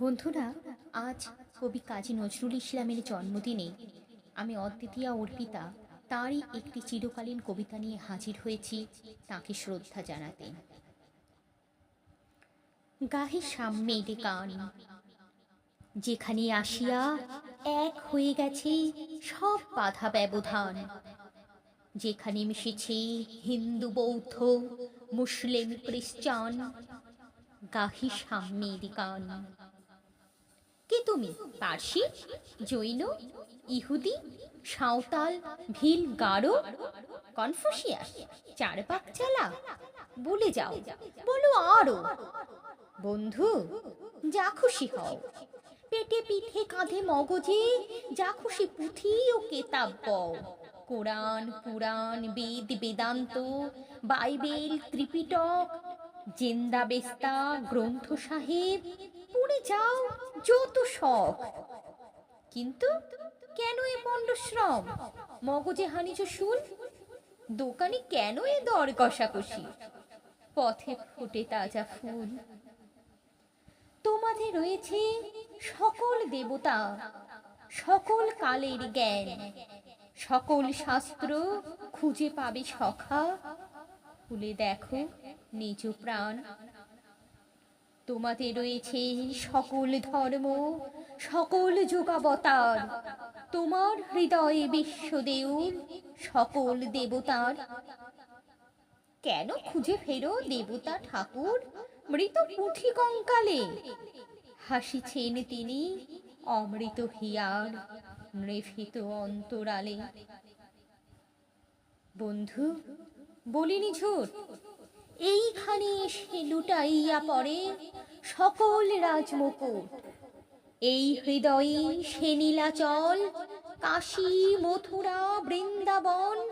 বন্ধুরা, আজ কবি কাজী নজরুল ইসলামের জন্মদিনে আমি অদ্বিতীয়া অর্পিতা তারই একটি চিরকালীন কবিতা নিয়ে হাজির হয়েছি তাকে শ্রদ্ধা জানাতে। গাহে সাম্যের গান যেখানে আসিয়া এক হয়ে গেছে সব বাধা ব্যবধান, যেখানে মিশেছে হিন্দু, বৌদ্ধ, মুসলিম, খ্রিস্টান। গাহি সাম্যের গান কে তুমি? পার্সি, জৈন, ইহুদি, সাঁওতাল, ভিল, গারো, কনফুসিয়াস চারপাক চালা? বলে যাও, বলো আরও। বন্ধু, যা খুশি হও। পেটে পিঠে কাঁধে মগজে যা খুশি পুঁথি ও কেতাব বও। কোরআন, পুরাণ, বেদ, বেদান্ত, বাইবেল, ত্রিপিটক, জেন্দা বেস্তা, গ্রন্থ সাহেব পড়ে যাও, যত শখ। কিন্তু কেন এ পণ্ডশ্রম মগজে হানিছ শুল? দোকানে কেন এ দর কষাকষি? পথে ফুটে তাজা ফুল। তোমাদের রয়েছে সকল দেবতা, সকল কালের জ্ঞান। সকল শাস্ত্র খুঁজে পাবে সখা। খুলে দেখো নিজ প্রাণ। তোমাদের রয়েছে সকল ধর্ম, সকল যোগাবতার। তোমার হৃদয়ে বিশ্বদেউল সকল দেবতার। কেন খুঁজে ফেরো দেবতা ঠাকুর, মৃত পুঁথি কঙ্কালে? হাসিছেন তিনি অমৃত হিয়ার নৃভিত অন্তরালে। বন্ধু, বলিনি ঝুট। এইখানে এসে লুটাইয়া পড়ে সকল রাজমুকুট। এই হৃদয়ে সে নীলাচল, কাশী, মথুরা, বৃন্দাবন।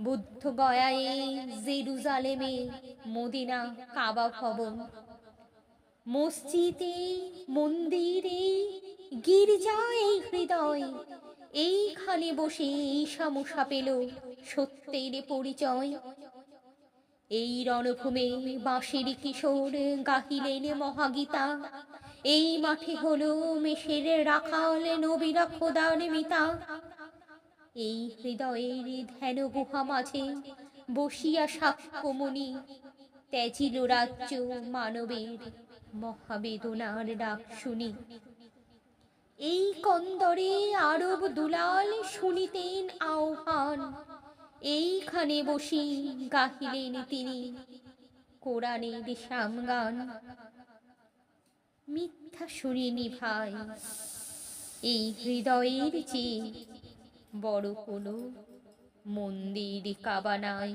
বুদ্ধ গয়ায়ে জেরুজালেমে মদিনা, কাবা ভবন। মসজিদে, মন্দিরে, গির্জা এই হৃদয়। এইখানে বসে ঈশা ঈশামশা পেল সত্যের পরিচয়। এই রণভূমে বাঁশের কিশোর গাহিলেন মহাগীতা। এই মাঠে হলো মেষের রাখাল নবীরা খোদার মিতা। এই হৃদয়ের ধ্যান গুহা মাঝে বসিয়া সাক্ষ্যমণি ত্যাজিল রাজ্য মানবের মহাবেদনার ডাক শুনি। এই কন্দরে আরব দুলাল শুনিতেন আহ্বান। এইখানে বসি গাহিলেন তিনি কোরআনে দিশাম গান। মিথ্যা শুনিনি ভাই, এই হৃদয়ের চেয়ে বড় কোনো মন্দির কাবা নাই।